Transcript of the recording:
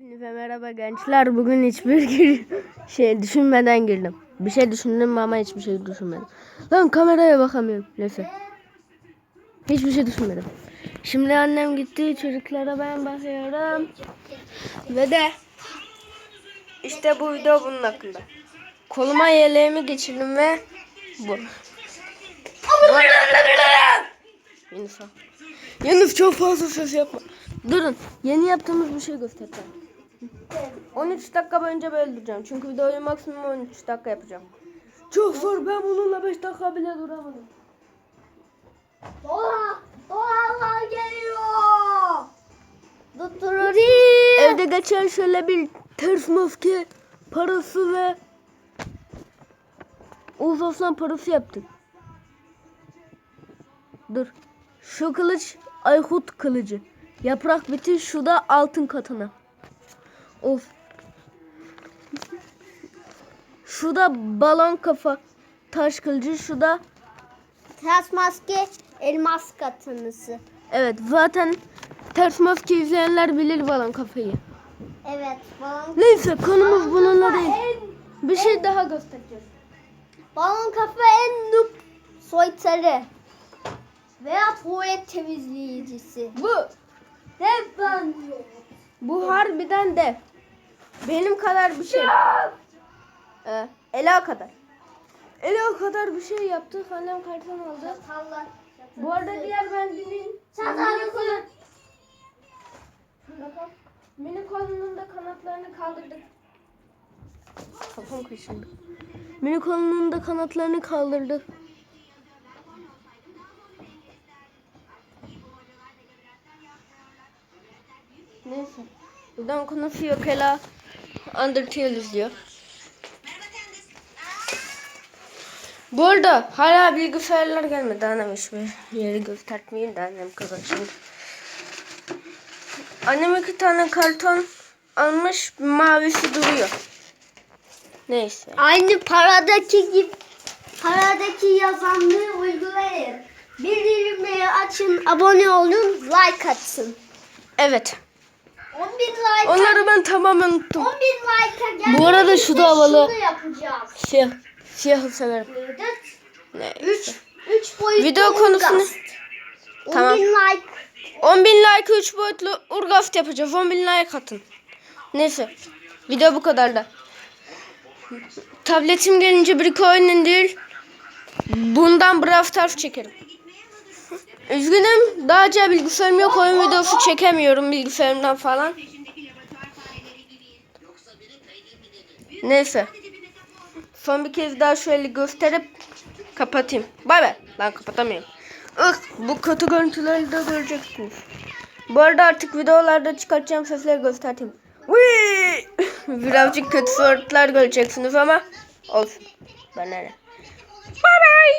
Hepinize merhaba gençler. Bugün hiçbir şey düşünmeden girdim. Bir şey düşündüm ama hiçbir şey düşünmedim. Lan kameraya bakamıyorum. Neyse. Hiçbir şey düşünmedim. Şimdi annem gitti. Çocuklara ben bakıyorum. Ve de işte bu video bunun hakkında. Koluma yeleğimi geçirdim ve bu. Yunus. Yunus çok fazla ses yapma. Durun. Yeni yaptığımız bir şey göstereceğim. 13 dakika boyunca böyle duracağım. Çünkü videoyu maksimum 13 dakika yapacağım. Çok zor. Ben bununla 5 dakika bile duramadım. Doğa, doğalar geliyor. Tutturur. Evde geçen şöyle bir ters maske parası ve Oğuz Aslan parası yaptık. Dur. Şu kılıç Aykut kılıcı. Yaprak biti şu da altın katana. Of. Şu da balon kafa taş kılıcı. Şu da Ters maske elmas katınısı. evet zaten ters maske izleyenler bilir balon kafayı. Evet. Balon, Neyse konumuz bununla değil. en, Bir şey daha göstereceğiz. balon kafa en noob soytarı. Veya tuvalet temizleyicisi. Bu Hep ben bu harbiden de benim kadar bir şey. Ee, Ela kadar. Ela kadar bir şey yaptık. Annem karton aldı. Allah. Bu arada diğer bendinin Çatal kullan. Bakalım. Mini kolunun da kanatlarını kaldırdık. Kafam kaşındı. Mini kolunun da kanatlarını kaldırdık. Neyse. Buradan konusu yok Ela. Undertale izliyor. Bu arada hala bilgisayarlar gelmedi. Annem hiçbir yeri göstermeyin de annem şimdi. Annem iki tane karton almış mavisi duruyor. Neyse. Aynı paradaki gibi paradaki yazanlığı uygulayın. Bildirimleri açın, abone olun, like atın. Evet. 10 bin like. Onları ben tamamen unuttum. 10 bin like'a geldiğimizde Bu arada şu da havalı. Şunu yapacağız. Siyah. Siyahı severim. Neyse. 3 3 boyutlu Video konusunu- Urgast. 10 Tamam. bin like. 10 bin like 3 boyutlu Urgast yapacağız. 10 bin like atın. Neyse. Video bu kadar da. Tabletim gelince bir oyun indir. Bundan Brawl Stars çekerim. Üzgünüm. Daha önce bilgisayarım yok. Oyun videosu çekemiyorum bilgisayarımdan falan. Neyse. Son bir kez daha şöyle gösterip kapatayım. Bay bay. Ben kapatamıyorum. Ih, bu kötü görüntüleri de göreceksiniz. Bu arada artık videolarda çıkartacağım sesleri göstereyim. Birazcık kötü sortlar göreceksiniz ama olsun. Bana ne. Bye bye.